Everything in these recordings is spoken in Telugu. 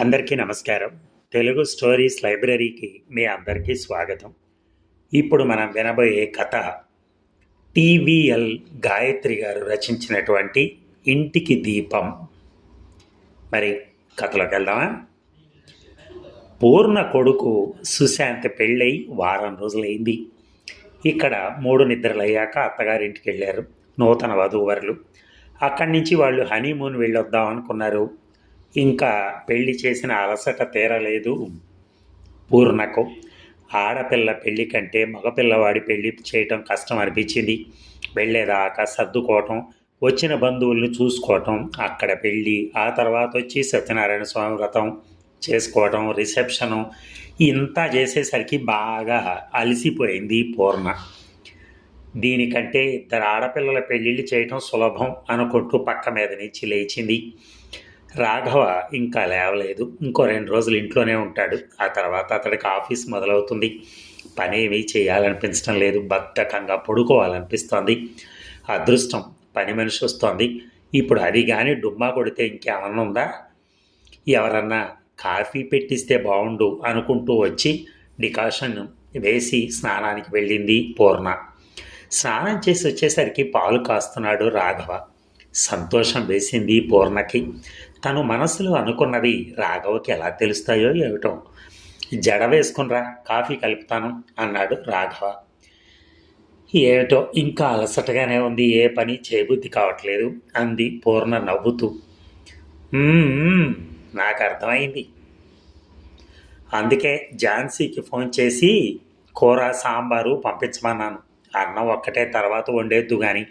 అందరికీ నమస్కారం. తెలుగు స్టోరీస్ లైబ్రరీకి మీ అందరికీ స్వాగతం. ఇప్పుడు మనం వినబోయే కథ టీవీఎల్ గాయత్రి గారు రచించినటువంటి ఇంటికి దీపం. మరి కథలోకి వెళ్దామా? పూర్ణ కొడుకు సుశాంత్ పెళ్ళై వారం రోజులైంది. ఇక్కడ మూడు నిద్రలయ్యాక అత్తగారింటికి వెళ్ళారు. నూతన వధూవరులు. అక్కడి నుంచి వాళ్ళు హనీమూన్ వెళ్ళొద్దాం అనుకున్నారు. ఇంకా పెళ్ళి చేసిన అలసట తీరలేదు. పూర్ణకు ఆడపిల్ల పెళ్ళి కంటే మగపిల్లవాడి పెళ్ళి చేయటం కష్టం అనిపించింది. వెళ్ళేదాకా సర్దుకోవటం వచ్చిన బంధువులను చూసుకోవటం అక్కడ పెళ్ళి ఆ తర్వాత వచ్చి సత్యనారాయణ స్వామి వ్రతం చేసుకోవటం రిసెప్షను ఇంతా చేసేసరికి బాగా అలసిపోయింది పూర్ణ. దీనికంటే ఇద్దరు ఆడపిల్లల పెళ్ళిళ్ళు చేయటం సులభం అనుకుంటూ పక్క మీద నుంచి లేచింది. రాఘవ ఇంకా లేవలేదు. ఇంకో రెండు రోజులు ఇంట్లోనే ఉంటాడు. ఆ తర్వాత అతడికి ఆఫీస్ మొదలవుతుంది. పనేమీ చేయాలనిపించడం లేదు. బద్ధకంగా పడుకోవాలనిపిస్తోంది. అదృష్టం పని మనిషి వస్తోంది. ఇప్పుడు అది కానీ డుమ్మా కొడితే ఇంకేమన్నా ఉందా? ఎవరన్నా కాఫీ పెట్టిస్తే బాగుండు అనుకుంటూ వచ్చి డికాషన్ వేసి స్నానానికి వెళ్ళింది పూర్ణ. స్నానం చేసి వచ్చేసరికి పాలు కాస్తున్నాడు రాఘవ. సంతోషం వేసింది పూర్ణకి. తను మనసులో అనుకున్నది రాఘవకి ఎలా తెలుస్తాయో ఏమిటో. జడ వేసుకునిరా కాఫీ కలుపుతాను అన్నాడు రాఘవ. ఏమిటో ఇంకా అలసటగానే ఉంది ఏ పని చేయబుద్ధి కావట్లేదు అంది పూర్ణ నవ్వుతూ. నాకు అర్థమైంది. అందుకే ఝాన్సీకి ఫోన్ చేసి కూర సాంబారు పంపించమన్నాను. అన్నం ఒక్కటే తర్వాత వండేద్దు కానీ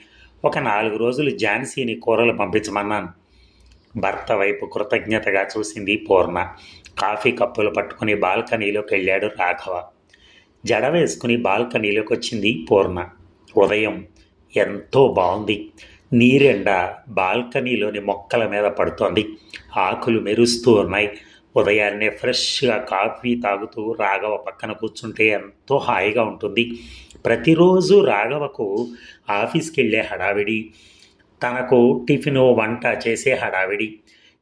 ఒక నాలుగు రోజులు ఝాన్సీని కూరలు పంపించమన్నాను. భర్త వైపు కృతజ్ఞతగా చూసింది పూర్ణ. కాఫీ కప్పులు పట్టుకుని బాల్కనీలోకి వెళ్ళాడు రాఘవ. జడ వేసుకుని బాల్కనీలోకి వచ్చింది పూర్ణ. ఉదయం ఎంతో బాగుంది. నీరెండ బాల్కనీలోని మొక్కల మీద పడుతోంది. ఆకులు మెరుస్తూ ఉన్నాయి. ఉదయాన్నే ఫ్రెష్గా కాఫీ తాగుతూ రాఘవ పక్కన కూర్చుంటే ఎంతో హాయిగా ఉంటుంది. ప్రతిరోజు రాఘవకు ఆఫీస్కి వెళ్ళే హడావిడి. తనకు టిఫిను వంట చేసే హడావిడి.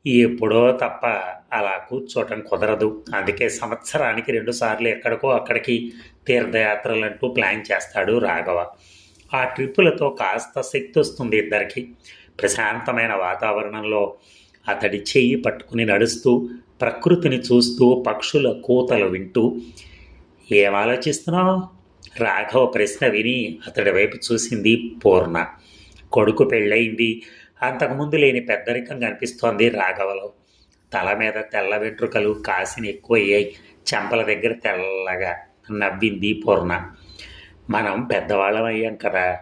ఎప్పుడో తప్ప అలా కూర్చోటం కుదరదు. అందుకే సంవత్సరానికి రెండుసార్లు ఎక్కడికో అక్కడికి తీర్థయాత్రలంటూ ప్లాన్ చేస్తాడు రాఘవ. ఆ ట్రిప్పులతో కాస్త శక్తి వస్తుంది ఇద్దరికి. ప్రశాంతమైన వాతావరణంలో అతడి చెయ్యి పట్టుకుని నడుస్తూ ప్రకృతిని చూస్తూ పక్షుల కూతలు వింటూ ఏం ఆలోచిస్తున్నావు? రాఘవ ప్రశ్న విని అతడి వైపు చూసింది పూర్ణ. కొడుకు పెళ్ళయింది. అంతకుముందు లేని పెద్దరికం కనిపిస్తోంది రాఘవలో. తల మీద తెల్ల వెంట్రుకలు కాసిన ఎక్కువయ్యాయి. చెంపల దగ్గర తెల్లగా నవ్వింది పూర్ణ. మనం పెద్దవాళ్ళం అయ్యాం కదా.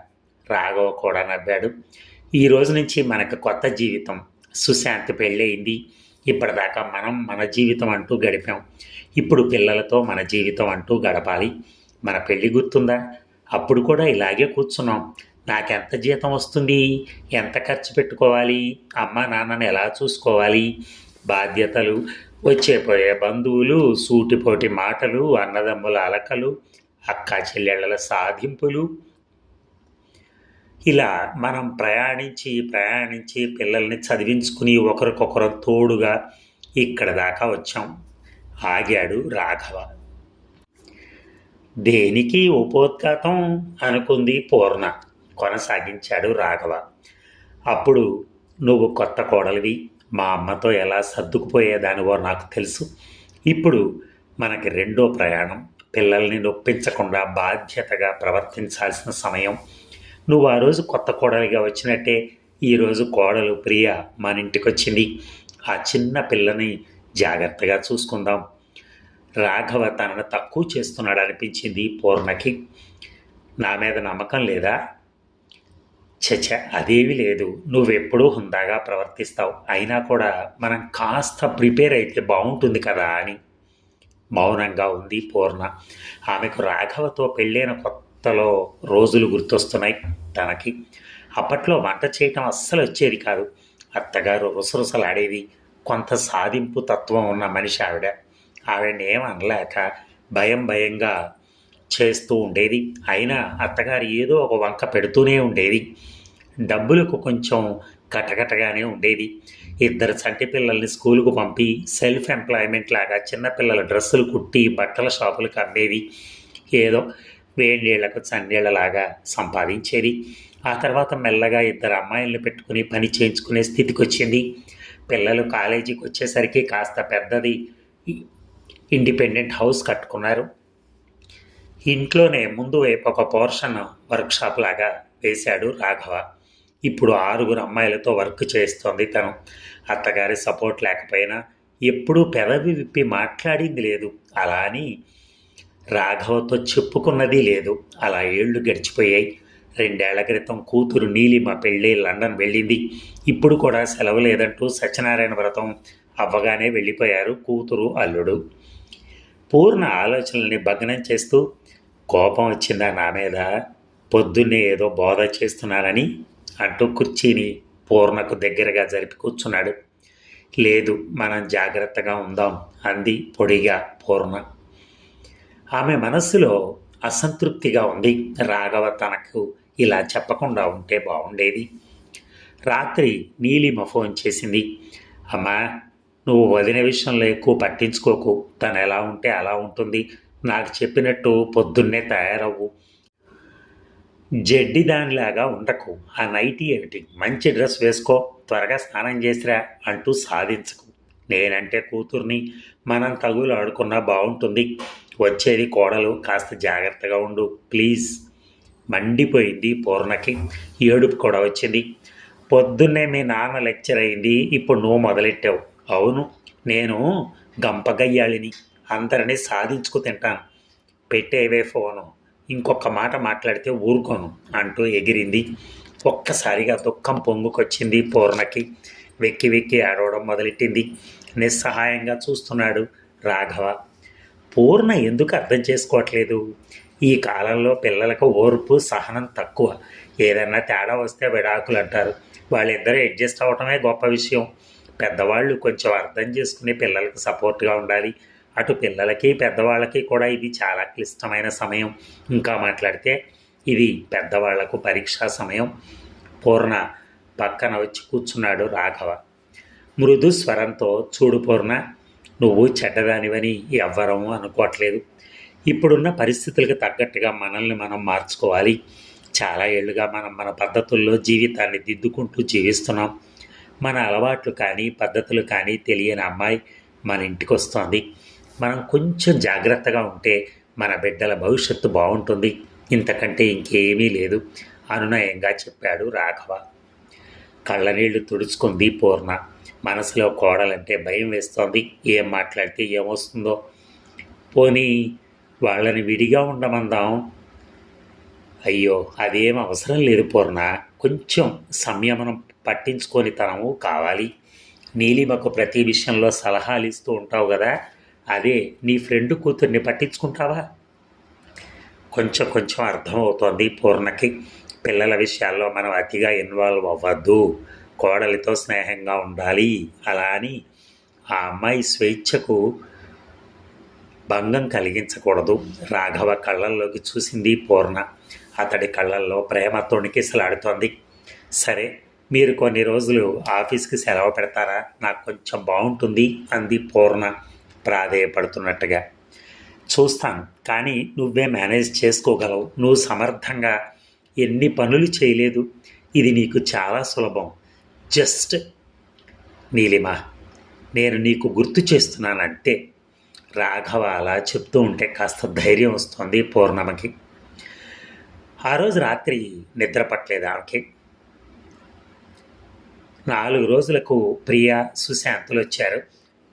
రాఘవ కూడా నవ్వాడు. ఈ రోజు నుంచి మనకు కొత్త జీవితం. సుశాంతి పెళ్ళయింది. ఇప్పటిదాకా మనం మన జీవితం అంటూ గడిపాం. ఇప్పుడు పిల్లలతో మన జీవితం అంటూ గడపాలి. మన పెళ్ళి గుర్తుందా? అప్పుడు కూడా ఇలాగే కూర్చున్నాం. నాకెంత జీతం వస్తుంది? ఎంత ఖర్చు పెట్టుకోవాలి? అమ్మ నాన్నని ఎలా చూసుకోవాలి? బాధ్యతలు వచ్చే పోయే బంధువులు సూటిపోటి మాటలు అన్నదమ్ముల అలకలు అక్కా చెల్లెళ్ళల సాధింపులు. ఇలా మనం ప్రయాణించి ప్రయాణించి పిల్లల్ని చదివించుకుని ఒకరికొకరు తోడుగా ఇక్కడ దాకా వచ్చాం. ఆగాడు రాఘవ. దేనికి ఉపోద్ఘాతం? అనుకుంది పూర్ణ. కొనసాగించాడు రాఘవ. అప్పుడు నువ్వు కొత్త కోడలివి. మా అమ్మతో ఎలా సర్దుకుపోయేదానివో నాకు తెలుసు. ఇప్పుడు మనకి రెండో ప్రయాణం. పిల్లల్ని నొప్పించకుండా బాధ్యతగా ప్రవర్తించాల్సిన సమయం. నువ్వు ఆ రోజు కొత్త కోడలిగా వచ్చినట్టే ఈరోజు కోడలు ప్రియ మన ఇంటికి వచ్చింది ఆ చిన్న పిల్లని జాగ్రత్తగా చూసుకుందాం. రాఘవ తనను తక్కువ చేస్తున్నాడు అనిపించింది పూర్ణకి. నా మీద నమ్మకం లేదా? చచ అదేమీ లేదు. నువ్వెప్పుడూ హుందాగా ప్రవర్తిస్తావు. అయినా కూడా మనం కాస్త ప్రిపేర్ అయితే బాగుంటుంది కదా అని. మౌనంగా ఉంది పూర్ణ. ఆమెకు రాఘవతో పెళ్ళైన కొత్తలో రోజులు గుర్తొస్తున్నాయి తనకి. అప్పట్లో వంట చేయటం అస్సలు వచ్చేది కాదు. అత్తగారు రుసరుసలాడేది కొంత సాధింపు తత్వం ఉన్న మనిషి ఆవిడ. ఆవిడని అనలేక భయం భయంగా చేస్తూ ఉండేది. అయినా అత్తగారు ఏదో ఒక వంక పెడుతూనే ఉండేది. డబ్బులకు కొంచెం కటకటగానే ఉండేది. ఇద్దరు చంటి పిల్లల్ని స్కూలుకు పంపి సెల్ఫ్ ఎంప్లాయ్మెంట్ లాగా చిన్నపిల్లల డ్రెస్సులు కుట్టి బట్టల షాపులకు అమ్మేది. ఏదో వేడినీళ్ళకు చన్నీళ్ళలాగా సంపాదించేది. ఆ తర్వాత మెల్లగా ఇద్దరు అమ్మాయిల్ని పెట్టుకుని పని చేయించుకునే స్థితికి వచ్చింది పిల్లలు కాలేజీకి వచ్చేసరికి కాస్త పెద్దది ఇండిపెండెంట్ హౌస్ కట్టుకున్నారు. ఇంట్లోనే ముందు వైపు ఒక పోర్షన్ వర్క్షాప్ లాగా వేశాడు రాఘవ. ఇప్పుడు ఆరుగురు అమ్మాయిలతో వర్క్ చేస్తోంది తను. అత్తగారి సపోర్ట్ లేకపోయినా ఎప్పుడూ పెదవి విప్పి మాట్లాడింది లేదు. అలా అని రాఘవతో చెప్పుకున్నది లేదు. అలా ఏళ్ళు గడిచిపోయాయి. రెండేళ్ళ క్రితం కూతురు నీలిమ పెళ్ళి లండన్ వెళ్ళింది. ఇప్పుడు కూడా సెలవు లేదంటూ సత్యనారాయణ వ్రతం అవ్వగానే వెళ్ళిపోయారు కూతురు అల్లుడు. పూర్ణ ఆలోచనల్ని భగ్నం చేస్తూ కోపం వచ్చిందా నా మీద? పొద్దున్నే ఏదో బోధ చేస్తున్నానని అంటూ కుర్చీని పూర్ణకు దగ్గరగా జరిపి కూర్చున్నాడు. లేదు మనం జాగ్రత్తగా ఉందాం అంది పొడిగా పూర్ణ. ఆమె మనస్సులో అసంతృప్తిగా ఉంది. రాఘవ తనకు ఇలా చెప్పకుండా ఉంటే బాగుండేది. రాత్రి నీలిమ ఫోన్ చేసింది. అమ్మా నువ్వు వదిన విషయంలో ఎక్కువ పట్టించుకోకు. తను ఎలా ఉంటే అలా ఉంటుంది. నాకు చెప్పినట్టు పొద్దున్నే తయారవ్వు. దానిలాగా ఉండకు. ఆ నైటీ ఏమిటి? మంచి డ్రెస్ వేసుకో. త్వరగా స్నానం చేసిరా అంటూ సాధించకు. నేనంటే కూతుర్ని. మనం తగులు ఆడుకున్నా బాగుంటుంది వచ్చేది కోడలు. కాస్త జాగ్రత్తగా ఉండు. ప్లీజ్. మండిపోయింది పూర్ణకి. ఏడుపు కూడా వచ్చింది. పొద్దున్నే మీ నాన్న లెక్చర్ అయింది. ఇప్పుడు నువ్వు మొదలెట్టావు. అవును. నేను గంపగయ్యాళిని. అందరినీ సాధించుకు తింటాను. పెట్టేవే ఫోను. ఇంకొక మాట మాట్లాడితే ఊరుకోను అంటూ ఎగిరింది. ఒక్కసారిగా దుఃఖం పొంగుకొచ్చింది పూర్ణకి. వెక్కి వెక్కి ఆడవడం మొదలెట్టింది. నిస్సహాయంగా చూస్తున్నాడు రాఘవ. పూర్ణ ఎందుకు అర్థం చేసుకోవట్లేదు? ఈ కాలంలో పిల్లలకు ఓర్పు సహనం తక్కువ. ఏదన్నా తేడా వస్తే విడాకులు అంటారు. వాళ్ళిద్దరూ అడ్జస్ట్ అవ్వటమే గొప్ప విషయం. పెద్దవాళ్ళు కొంచెం అర్థం చేసుకుని పిల్లలకు సపోర్ట్గా ఉండాలి. అటు పిల్లలకి పెద్దవాళ్ళకి కూడా ఇది చాలా క్లిష్టమైన సమయం. ఇంకా మాట్లాడితే ఇది పెద్దవాళ్ళకు పరీక్షా సమయం. పూర్ణ పక్కన వచ్చి కూర్చున్నాడు రాఘవ. మృదు స్వరంతో చూడు పూర్ణ నువ్వు చెడ్డదానివని ఎవ్వరము అనుకోవట్లేదు. ఇప్పుడున్న పరిస్థితులకు తగ్గట్టుగా మనల్ని మనం మార్చుకోవాలి. చాలా ఏళ్ళుగా మనం మన పద్ధతుల్లో జీవితాన్ని దిద్దుకుంటూ జీవిస్తున్నాం. మన అలవాట్లు కానీ పద్ధతులు కానీ తెలియని అమ్మాయి మన ఇంటికి వస్తోంది. మనం కొంచెం జాగ్రత్తగా ఉంటే మన బిడ్డల భవిష్యత్తు బాగుంటుంది. ఇంతకంటే ఇంకేమీ లేదు. అనునయంగా చెప్పాడు రాఘవ. కళ్ళనీళ్ళు తుడుచుకుంది పూర్ణ. మనసులో కోడలంటే భయం వేస్తోంది. ఏం మాట్లాడితే ఏమొస్తుందో. పోనీ వాళ్ళని విడిగా ఉండమందాం? అయ్యో అదేం అవసరం లేదు పూర్ణ. కొంచెం సంయమనం పట్టించుకొని తనము కావాలి. నీలిమకు ప్రతి విషయంలో సలహాలు ఇస్తూ ఉంటావు కదా. అదే నీ ఫ్రెండ్ కూతుర్ని పట్టించుకుంటావా? కొంచెం కొంచెం అర్థమవుతోంది పూర్ణకి. పిల్లల విషయాల్లో మనం అతిగా ఇన్వాల్వ్ అవ్వద్దు. కోడలితో స్నేహంగా ఉండాలి. అలా అని ఆ అమ్మాయి స్వేచ్ఛకు భంగం కలిగించకూడదు. రాఘవ కళ్ళల్లోకి చూసింది పూర్ణ. అతడి కళ్ళల్లో ప్రేమ తొణికిసలాడుతోంది. సరే మీరు కొన్ని రోజులు ఆఫీస్కి సెలవు పెడతారా? నాకు కొంచెం బాగుంటుంది అంది పూర్ణ. ప్రాధేయపడుతున్నట్టుగా చూస్తాను. కానీ నువ్వే మేనేజ్ చేసుకోగలవు. నువ్వు సమర్థంగా ఎన్ని పనులు చేయలేదు. ఇది నీకు చాలా సులభం. జస్ట్ నీలిమ నేను నీకు గుర్తు చేస్తున్నాను అంతే రాఘవ అలా చెప్తూ ఉంటే కాస్త ధైర్యం వస్తుంది పూర్ణమకి. ఆ రోజు రాత్రి నిద్ర పట్టలేదు ఆమెకి. నాలుగు రోజులకు ప్రియా సుశాంతులు వచ్చారు.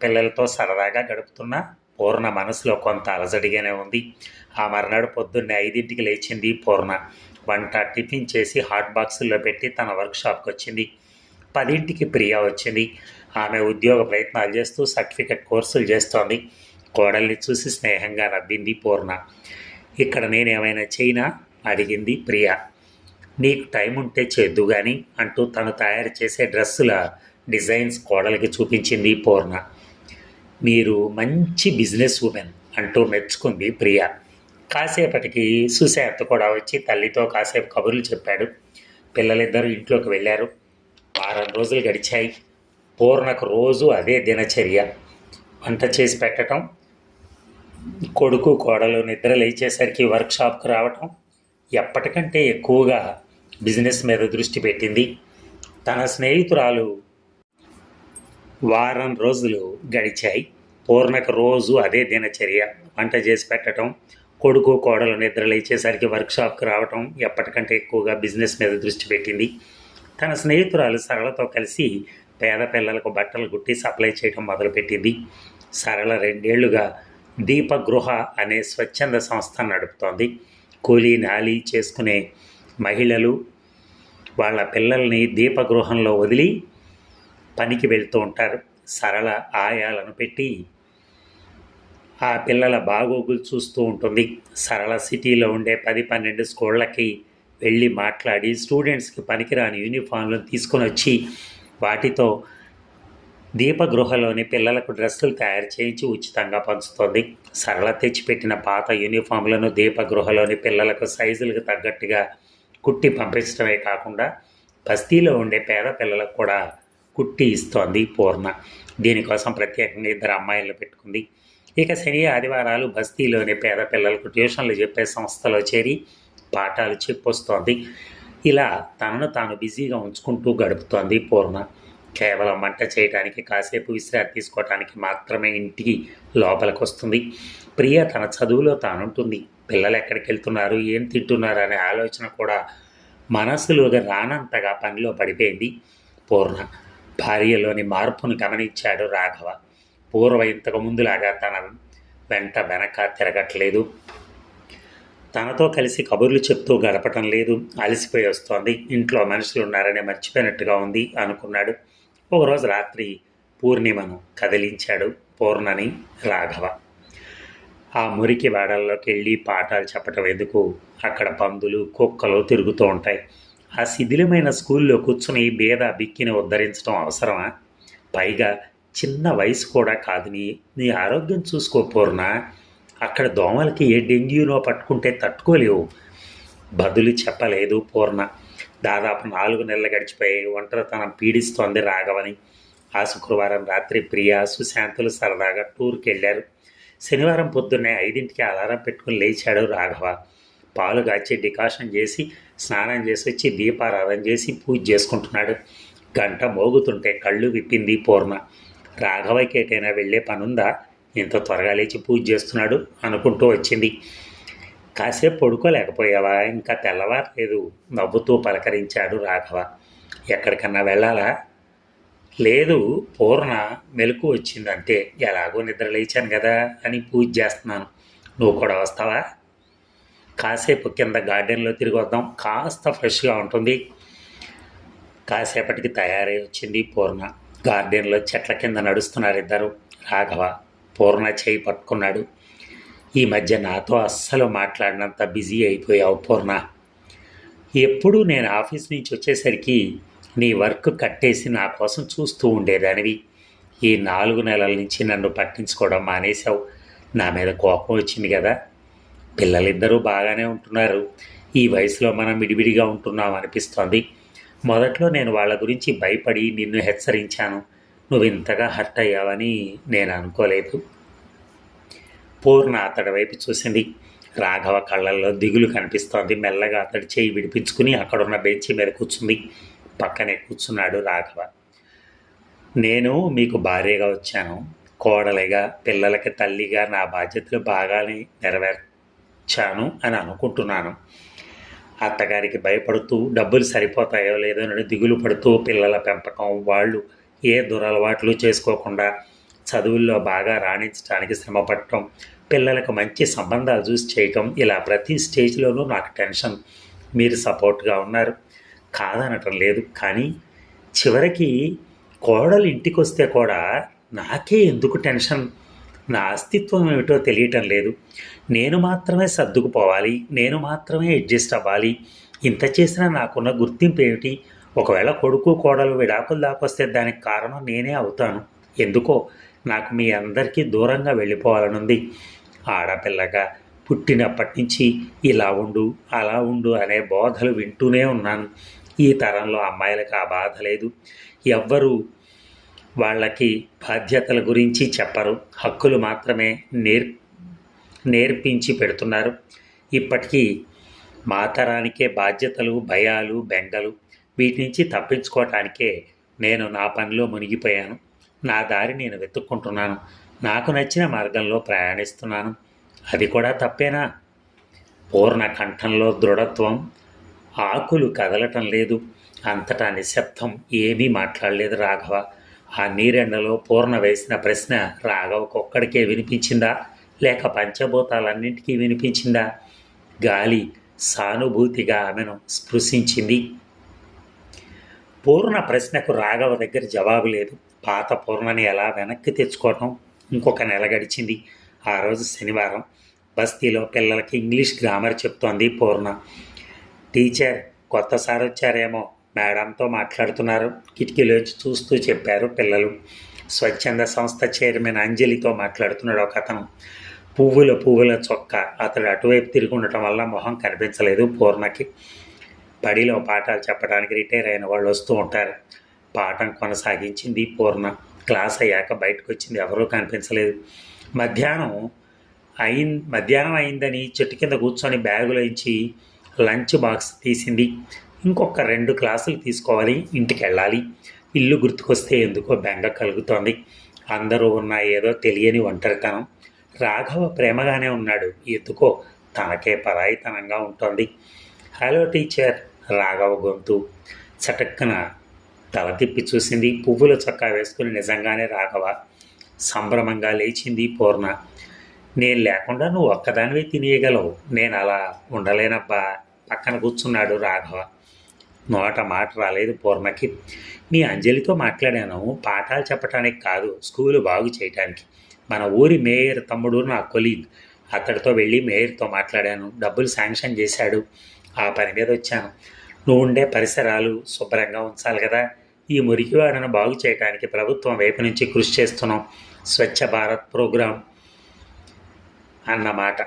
పిల్లలతో సరదాగా గడుపుతున్న పూర్ణ మనసులో కొంత అలజడిగానే ఉంది. ఆ మర్నాడు పొద్దున్నే ఐదింటికి లేచింది పూర్ణ. వంట టిఫిన్ చేసి హాట్ బాక్సుల్లో పెట్టి తన వర్క్షాప్కి వచ్చింది. పదింటికి ప్రియా వచ్చింది. ఆమె ఉద్యోగ ప్రయత్నాలు చేస్తూ సర్టిఫికెట్ కోర్సులు చేస్తోంది. కోడల్ని చూసి స్నేహంగా నవ్వింది పూర్ణ. ఇక్కడ నేనేమైనా చేయనా? అడిగింది ప్రియ. నీకు టైం ఉంటే చేద్దు కానీ అంటూ తను తయారు చేసే డ్రెస్సుల డిజైన్స్ కోడలికి చూపించింది పూర్ణ. మీరు మంచి బిజినెస్ ఉమెన్ అంటూ మెచ్చుకుంది ప్రియ. కాసేపటికి సుశాంత్ కూడా వచ్చి తల్లితో కాసేపు కబుర్లు చెప్పాడు. పిల్లలిద్దరూ ఇంట్లోకి వెళ్ళారు. వారం రోజులు గడిచాయి. పూర్ణకు రోజు అదే దినచర్య. వంట చేసి పెట్టడం కొడుకు కోడలు నిద్ర లేచేసరికి వర్క్షాప్కి రావటం ఎప్పటికంటే ఎక్కువగా బిజినెస్ మీద దృష్టి పెట్టింది. తన స్నేహితురాలు వారం రోజులు గడిచాయి. పూర్ణకు రోజు అదే దినచర్య. వంట చేసి పెట్టడం కొడుకు కోడలు నిద్రలు ఇచ్చేసరికి వర్క్షాప్కి రావటం ఎప్పటికంటే ఎక్కువగా బిజినెస్ మీద దృష్టి పెట్టింది. తన స్నేహితురాలు సరళతో కలిసి పేద పిల్లలకు బట్టలు కుట్టి సప్లై చేయడం మొదలుపెట్టింది. సరళ రెండేళ్ళుగా దీపగృహ అనే స్వచ్ఛంద సంస్థ నడుపుతోంది. కూలీ నాలి చేసుకునే మహిళలు వాళ్ళ పిల్లల్ని దీపగృహంలో వదిలి పనికి వెళ్తూ ఉంటారు. సరళ ఆయాలను పెట్టి ఆ పిల్లల బాగోగులు చూస్తూ ఉంటుంది. సరళ సిటీలో ఉండే పది పన్నెండు స్కూళ్ళకి వెళ్ళి మాట్లాడి స్టూడెంట్స్కి పనికిరాని యూనిఫామ్లను తీసుకొని వచ్చి వాటితో దీపగృహలోని పిల్లలకు డ్రెస్సులు తయారు చేయించి ఉచితంగా పంచుతోంది. సరళ తెచ్చిపెట్టిన పాత యూనిఫామ్లను దీపగృహలోని పిల్లలకు సైజులకు తగ్గట్టుగా కుట్టి పంపించడమే కాకుండా బస్తీలో ఉండే పేద పిల్లలకు కూడా కుట్టి ఇస్తోంది పూర్ణ. దీనికోసం ప్రత్యేకంగా ఇద్దరు అమ్మాయిలను పెట్టుకుంది. ఇక శని ఆదివారాలు బస్తీలోని పేద పిల్లలకు ట్యూషన్లు చెప్పే సంస్థలో చేరి పాఠాలు చెప్పొస్తోంది. ఇలా తనను తాను బిజీగా ఉంచుకుంటూ గడుపుతోంది పూర్ణ. కేవలం వంట చేయడానికి కాసేపు విశ్రాంతి తీసుకోవటానికి మాత్రమే ఇంటికి లోపలికి వస్తుంది ప్రియ తన చదువులో తానుంటుంది. పిల్లలు ఎక్కడికి వెళ్తున్నారు ఏం తింటున్నారు అనే ఆలోచన కూడా మనసులోగా రానంతగా పనిలో పడిపోయింది పూర్ణ. భార్యలోని మార్పును గమనించాడు రాఘవ. పూర్వ ఇంతకు ముందులాగా తన వెంట వెనక తిరగట్లేదు. తనతో కలిసి కబుర్లు చెప్తూ గడపటం లేదు. అలసిపోయి వస్తోంది. ఇంట్లో మనుషులు ఉన్నారని మర్చిపోయినట్టుగా ఉంది అనుకున్నాడు. ఒకరోజు రాత్రి పూర్ణిమను కదిలించాడు పూర్ణని రాఘవ. ఆ మురికి వాడల్లోకి వెళ్ళి పాఠాలు చెప్పటం ఎందుకు? అక్కడ పందులు కుక్కలు తిరుగుతూ ఉంటాయి. ఆ శిథిలమైన స్కూల్లో కూర్చుని బేద బిక్కిని ఉద్ధరించడం అవసరమా? పైగా చిన్న వయసు కూడా కాదు నీ నీ ఆరోగ్యం చూసుకో అక్కడ దోమలకి ఏ డెంగ్యూనో పట్టుకుంటే తట్టుకోలేవు. బదులు చెప్పలేదు పూర్ణ. దాదాపు నాలుగు నెలలు గడిచిపోయి ఒంటరితనం పీడిస్తోంది రాఘవని. ఆ శుక్రవారం రాత్రి ప్రియా సుశాంతులు సరదాగా టూర్కి వెళ్ళారు శనివారం పొద్దున్నే ఐదింటికి అలారం పెట్టుకుని లేచాడు రాఘవ. పాలు కాచి డికాషన్ చేసి స్నానం చేసి వచ్చి దీపారాధన చేసి పూజ చేసుకుంటున్నాడు. గంట మోగుతుంటే కళ్ళు విప్పింది పూర్ణ. రాఘవకి ఎటైనా వెళ్ళే పనుందా? ఇంత త్వరగా లేచి పూజ చేస్తున్నాడు అనుకుంటూ వచ్చింది. కాసేపు పడుకోలేకపోయావా? ఇంకా తెల్లవారలేదు నవ్వుతూ పలకరించాడు రాఘవ. ఎక్కడికన్నా వెళ్ళాలా? లేదు పూర్ణ మెలకు వచ్చిందంటే ఎలాగో నిద్ర లేచాను కదా అని పూజ చేస్తున్నాను. నువ్వు కూడా వస్తావా? కాసేపు కింద గార్డెన్లో తిరిగి వద్దాం. కాస్త ఫ్రెష్గా ఉంటుంది. కాసేపటికి తయారై వచ్చింది పూర్ణ. గార్డెన్లో చెట్ల కింద నడుస్తున్నారు ఇద్దరు. రాఘవ పూర్ణ చేయి పట్టుకున్నాడు. ఈ మధ్య నాతో అస్సలు మాట్లాడినంత బిజీ అయిపోయావు పూర్ణ. ఎప్పుడూ నేను ఆఫీస్ నుంచి వచ్చేసరికి నీ వర్క్ కట్టేసి నా కోసం చూస్తూ ఉండేదానివి. ఈ నాలుగు నెలల నుంచి నన్ను పట్టించుకోవడం మానేశావు. నా మీద కోపం వచ్చింది కదా. పిల్లలిద్దరూ బాగానే ఉంటున్నారు. ఈ వయసులో మనం విడివిడిగా ఉంటున్నాం అనిపిస్తోంది. మొదట్లో నేను వాళ్ళ గురించి భయపడి నిన్ను హెచ్చరించాను. నువ్వు ఇంతగా హర్ట్ అయ్యావని నేను అనుకోలేదు. పూర్ణ అతడి వైపు చూసింది. రాఘవ కళ్ళల్లో దిగులు కనిపిస్తోంది. మెల్లగా అతడి చేయి విడిపించుకుని అక్కడున్న బెంచి మీద కూర్చుంది. పక్కనే కూర్చున్నాడు రాఘవ. నేను మీకు భార్యగా వచ్చాను. కోడలిగా పిల్లలకి తల్లిగా నా బాధ్యతలు బాగానే నెరవేర్ ఇచ్చాను అని అనుకుంటున్నాను. అత్తగారికి భయపడుతూ డబ్బులు సరిపోతాయో లేదో అని దిగులు పడుతూ పిల్లల పెంపకం వాళ్ళు ఏ దురలవాట్లు చేసుకోకుండా చదువుల్లో బాగా రాణించడానికి శ్రమపడటం పిల్లలకు మంచి సంబంధాలు చూసి చేయటం ఇలా ప్రతి స్టేజ్లోనూ నాకు టెన్షన్. మీరు సపోర్ట్గా ఉన్నారు. కాదనటం లేదు. కానీ చివరికి కోడలు ఇంటికి వస్తే కూడా నాకే ఎందుకు టెన్షన్? నా అస్తిత్వం ఏమిటో తెలియటం లేదు. నేను మాత్రమే సర్దుకుపోవాలి నేను మాత్రమే అడ్జస్ట్ అవ్వాలి. ఇంత చేసినా నాకున్న గుర్తింపు ఏమిటి? ఒకవేళ కొడుకు కోడలు విడాకులు దాకొస్తే దానికి కారణం నేనే అవుతాను. ఎందుకో నాకు మీ అందరికీ దూరంగా వెళ్ళిపోవాలనుంది. ఆడపిల్లగా పుట్టినప్పటి నుంచి ఇలా ఉండు అలా ఉండు అనే బోధలు వింటూనే ఉన్నాను. ఈ తరంలో అమ్మాయిలకు ఆ బాధ లేదు. ఎవ్వరూ వాళ్ళకి బాధ్యతల గురించి చెప్పరు. హక్కులు మాత్రమే నేర్ నేర్పించి పెడుతున్నారు. ఇప్పటికీ మాతరానికే బాధ్యతలు భయాలు బెంగలు వీటి నుంచి తప్పించుకోవటానికే నేను నా పనిలో మునిగిపోయాను. నా దారి నేను వెతుక్కుంటున్నాను. నాకు నచ్చిన మార్గంలో ప్రయాణిస్తున్నాను. అది కూడా తప్పేనా? పూర్ణ కంఠంలో దృఢత్వం. ఆకులు కదలటం లేదు. అంతటా నిశ్శబ్దం. ఏమీ మాట్లాడలేదు రాఘవ. ఆ నీరెండలో పూర్ణ వేసిన ప్రశ్న రాఘవకొక్కడికే వినిపించిందా? లేక పంచభూతాలన్నింటికీ వినిపించిందా? గాలి సానుభూతిగా ఆమెను స్పృశించింది. పూర్ణ ప్రశ్నకు రాఘవ దగ్గర జవాబు లేదు. పాత పూర్ణని ఎలా వెనక్కి తెచ్చుకోవటం ఇంకొక నెల గడిచింది. ఆ రోజు శనివారం బస్తీలో పిల్లలకి ఇంగ్లీష్ గ్రామర్ చెప్తోంది పూర్ణ. టీచర్ కొత్త సార్ వచ్చారేమో మేడంతో మాట్లాడుతున్నారు. కిటికీలోంచి చూస్తూ చెప్పారు పిల్లలు. స్వచ్ఛంద సంస్థ చైర్మన్ అంజలితో మాట్లాడుతున్నాడు ఒక అతను పువ్వుల పువ్వుల చొక్క. అతడు అటువైపు తిరిగి ఉండటం వల్ల మొహం కనిపించలేదు పూర్ణకి. బడిలో పాఠాలు చెప్పడానికి రిటైర్ అయిన వాళ్ళు వస్తూ ఉంటారు. పాఠం కొనసాగించింది పూర్ణ. క్లాస్ అయ్యాక బయటకు వచ్చింది ఎవరూ కనిపించలేదు. మధ్యాహ్నం అయిన్ మధ్యాహ్నం అయిందని చెట్టు కింద కూర్చొని బ్యాగులోంచి లంచ్ బాక్స్ తీసింది. ఇంకొక రెండు క్లాసులు తీసుకోవాలి ఇంటికి వెళ్ళాలి ఇల్లు గుర్తుకొస్తే ఎందుకో బెంగ కలుగుతోంది. అందరూ ఉన్న ఏదో తెలియని ఒంటరితనం. రాఘవ ప్రేమగానే ఉన్నాడు. ఎందుకో తనకే పరాయితనంగా ఉంటుంది. హలో టీచర్ రాఘవ గొంతు చటక్కన తల తిప్పి చూసింది. పువ్వుల చొక్కా వేసుకుని నిజంగానే రాఘవ సంభ్రమంగా లేచింది పూర్ణ. నేను లేకుండా నువ్వు ఒక్కదానివే తినేయగలవు. నేను అలా ఉండలేనబ్బా. పక్కన కూర్చున్నాడు రాఘవ. నోట మాట రాలేదు పూర్ణకి. మీ అంజలితో మాట్లాడాను. పాఠాలు చెప్పడానికి కాదు స్కూలు బాగు చేయటానికి. మన ఊరి మేయర్ తమ్ముడు నా కొలీగ్. అతడితో వెళ్ళి మేయర్తో మాట్లాడాను. డబ్బులు శాంక్షన్ చేశాడు. ఆ పని మీద వచ్చాను. నువ్వు ఉండే పరిసరాలు శుభ్రంగా ఉంచాలి కదా. ఈ మురికివాడను బాగు చేయడానికి ప్రభుత్వం వైపు నుంచి కృషి చేస్తున్నాం. స్వచ్ఛ భారత్ ప్రోగ్రాం అన్నమాట.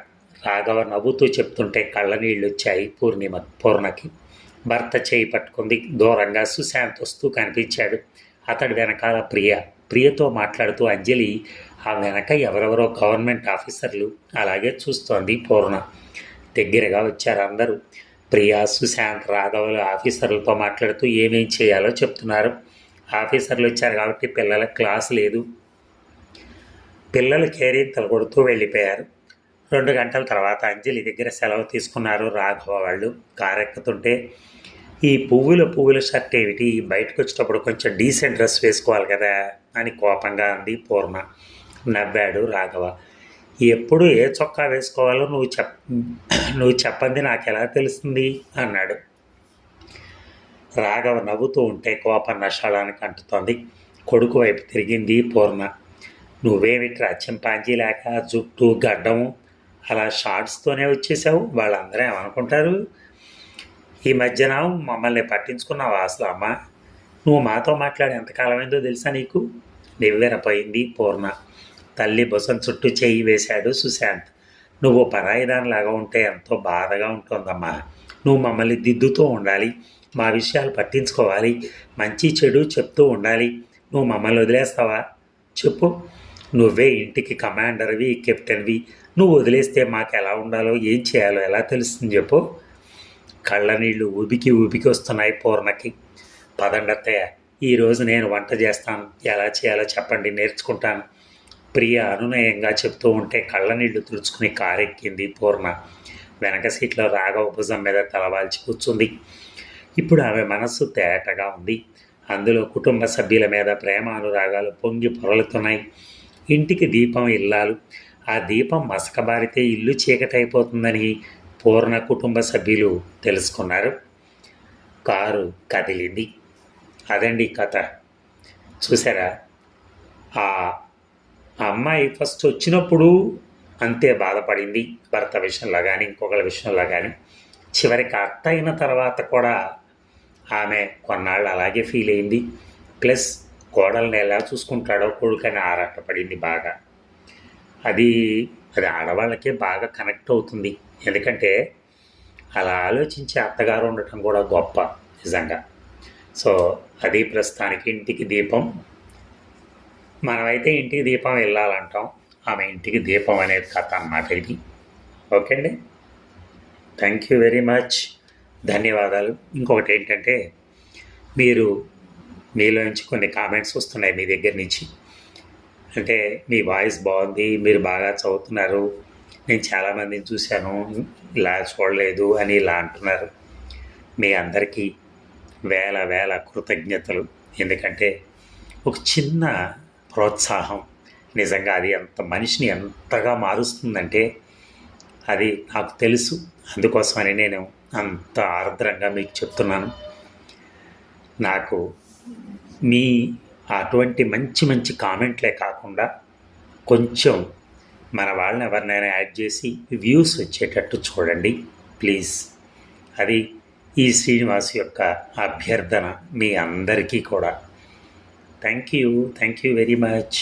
రాఘవ నవ్వుతూ చెప్తుంటే కళ్ళ నీళ్ళు వచ్చాయి పూర్ణిమ పూర్ణకి. భర్త చేయి పట్టుకుంది. దూరంగా సుశాంత్ వస్తూ కనిపించాడు. అతడి వెనకాల ప్రియ. ప్రియతో మాట్లాడుతూ అంజలి ఆ వెనక ఎవరెవరో గవర్నమెంట్ ఆఫీసర్లు. అలాగే చూస్తోంది పూర్ణ. దగ్గరగా వచ్చారు అందరూ. ప్రియా సుశాంత్ రాఘవులు ఆఫీసర్లతో మాట్లాడుతూ ఏమేం చేయాలో చెప్తున్నారు. ఆఫీసర్లు వచ్చారు కాబట్టి పిల్లల క్లాస్ లేదు. పిల్లలు కేరీ కొడుతూ వెళ్ళిపోయారు. రెండు గంటల తర్వాత అంజలి దగ్గర సెలవు తీసుకున్నారు రాఘవ వాళ్ళు. కారెక్కుతుంటే ఈ పువ్వుల పువ్వుల షర్ట్ ఏమిటి? బయటకు వచ్చేటప్పుడు కొంచెం డీసెంట్ డ్రెస్ వేసుకోవాలి కదా అని కోపంగా అంది పూర్ణ. నవ్వాడు రాఘవ. ఎప్పుడు ఏ చొక్కా వేసుకోవాలో నువ్వు చెప్ నువ్వు చెప్పంది నాకు ఎలా తెలుస్తుంది? అన్నాడు. రాఘవ నవ్వుతూ ఉంటే కోపం నషాళానికి అంటుతోంది. కొడుకు వైపు తిరిగింది పూర్ణ. నువ్వేమిట్రా చింపాంజీ లేక జుట్టు గడ్డము అలా షార్ట్స్తోనే వచ్చేసావు? వాళ్ళందరూ ఏమనుకుంటారు? ఈ మధ్యన మమ్మల్ని పట్టించుకున్నావా అసలు అమ్మ? నువ్వు మాతో మాట్లాడి ఎంతకాలమైందో తెలుసా నీకు? నివ్వెరపోయింది పూర్ణ. తల్లి బొసం చుట్టూ చేయి వేశాడు సుశాంత్. నువ్వు పరాయిదానిలాగా ఉంటే ఎంతో బాధగా ఉంటుందమ్మా. నువ్వు మమ్మల్ని దిద్దుతూ ఉండాలి. మా విషయాలు పట్టించుకోవాలి. మంచి చెడు చెప్తూ ఉండాలి. నువ్వు మమ్మల్ని వదిలేస్తావా? చెప్పు. నువ్వే ఇంటికి కమాండర్వి కెప్టెన్వి. నువ్వు వదిలేస్తే మాకు ఎలా ఉండాలో ఏం చేయాలో ఎలా తెలుస్తుంది చెప్పు. కళ్ళ నీళ్ళు ఉబికి ఉబికి వస్తున్నాయి పూర్ణకి. పదండత్తయ్య ఈరోజు నేను వంట చేస్తాను. ఎలా చేయాలో చెప్పండి నేర్చుకుంటాను. ప్రియ అనునయంగా చెప్తూ ఉంటే కళ్ళ నీళ్ళు తుడుచుకుని కారెక్కింది పూర్ణ. వెనక సీట్లో రాఘవ భుజం మీద తలవాల్చి కూర్చుంది. ఇప్పుడు ఆమె మనస్సు తేటగా ఉంది. అందులో కుటుంబ సభ్యుల మీద ప్రేమ అనురాగాలు పొంగి పొరలుతున్నాయి. ఇంటికి దీపం ఇల్లాలు. ఆ దీపం మసకబారితే ఇల్లు చీకటైపోతుందని పూర్ణ కుటుంబ సభ్యులు తెలుసుకున్నారు. కారు కదిలింది. అదండి కథ. చూసారా ఆ అమ్మాయి ఫస్ట్ వచ్చినప్పుడు అంతే బాధపడింది. భర్త విషయంలో కానీ ఇంకొకరి విషయంలో కానీ చివరికి అత్త అయిన తర్వాత కూడా ఆమె కొన్నాళ్ళు అలాగే ఫీల్ అయింది. ప్లస్ కోడల్ని ఎలా చూసుకుంటాడో కొడుకని ఆరాటపడింది బాగా. అది అది ఆడవాళ్ళకే బాగా కనెక్ట్ అవుతుంది. ఎందుకంటే అలా ఆలోచించి అత్తగారు ఉండటం కూడా గొప్ప నిజంగా. సో అది ప్రస్తుతానికి ఇంటికి దీపం. మనమైతే ఇంటికి దీపం వెళ్ళాలంటాం. ఆమె ఇంటికి దీపం అనేది కథ అన్నమాట ఇది. ఓకే అండి? Thank you very much. ధన్యవాదాలు. ఇంకొకటి ఏంటంటే మీరు మీలో నుంచి కొన్ని కామెంట్స్ వస్తున్నాయి మీ దగ్గర నుంచి. అంటే మీ వాయిస్ బాగుంది మీరు బాగా చదువుతున్నారు. నేను చాలామందిని చూశాను. ఇలా చూడలేదు అని ఇలా అంటున్నారు. మీ అందరికీ వేల వేల కృతజ్ఞతలు. ఎందుకంటే ఒక చిన్న ప్రోత్సాహం నిజంగా అది ఎంత మనిషిని ఎంతగా మారుస్తుందంటే అది నాకు తెలుసు. అందుకోసమని నేను అంత ఆర్ద్రంగా మీకు చెప్తున్నాను. నాకు మీ అటువంటి మంచి మంచి కామెంట్లే కాకుండా కొంచెం మన వాళ్ళని ఎవరినైనా యాడ్ చేసి వ్యూస్ వచ్చేటట్టు చూడండి ప్లీజ్ అది ఈ శ్రీనివాస్ యొక్క అభ్యర్థన మీ అందరికీ కూడా. Thank you thank you very much